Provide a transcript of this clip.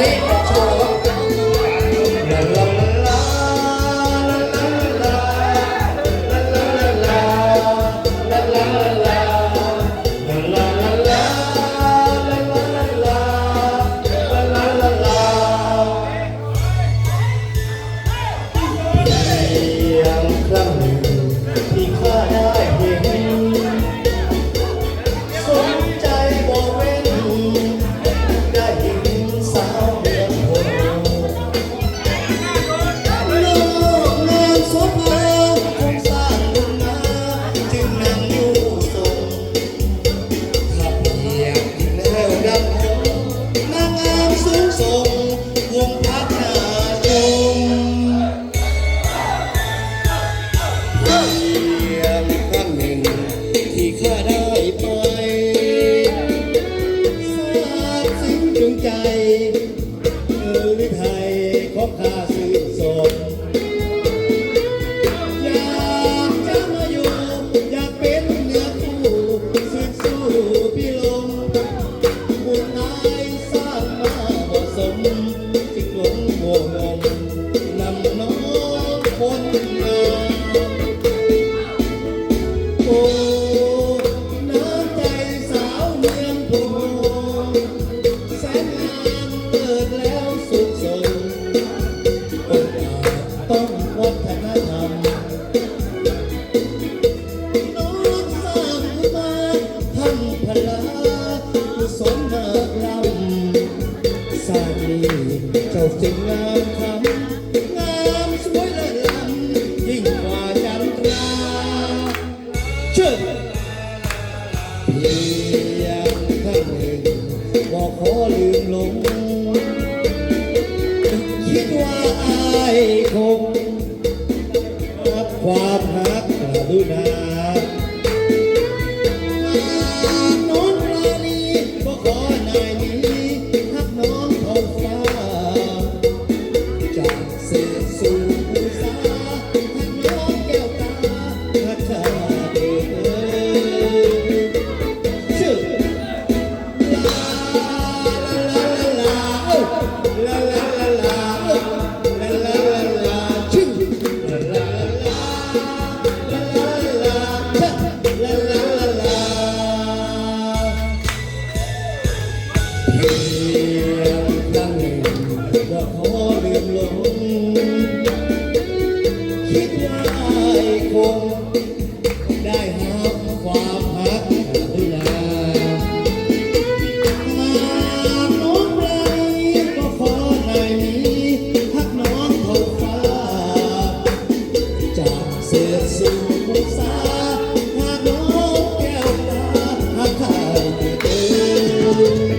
นี้โชว์ เออหรือไทยของข้าสื่นสมอยากจะมาอยู่ อยากเป็นเนื้อคู่สืบสู้พี่ลมบุญนายสร้างมาเหมาะสมจึงหลงโง่งมนำน้องคนงามโอ้น้ำใจสาวเมืองพุ ต้องวัฒนธรรมน้องสร้างมาท่านพลากุศลมากลำสร้างนี้เจ้าจึงงามคำงามสวยและล้ำยิ่งกว่าจันทราเชิญเพียงข้างหนึ่งบอกขอลืมลง พักกรุณาน้องรานีบ่ขอนายร ขอเลื่อมงคิดว่าคงได้หาความพักเวลาหากน้อไรก็ขอในนี้พักนองเท่ฟ้า จาเสียสู่มุสาหากนองแกวตาหากเกิด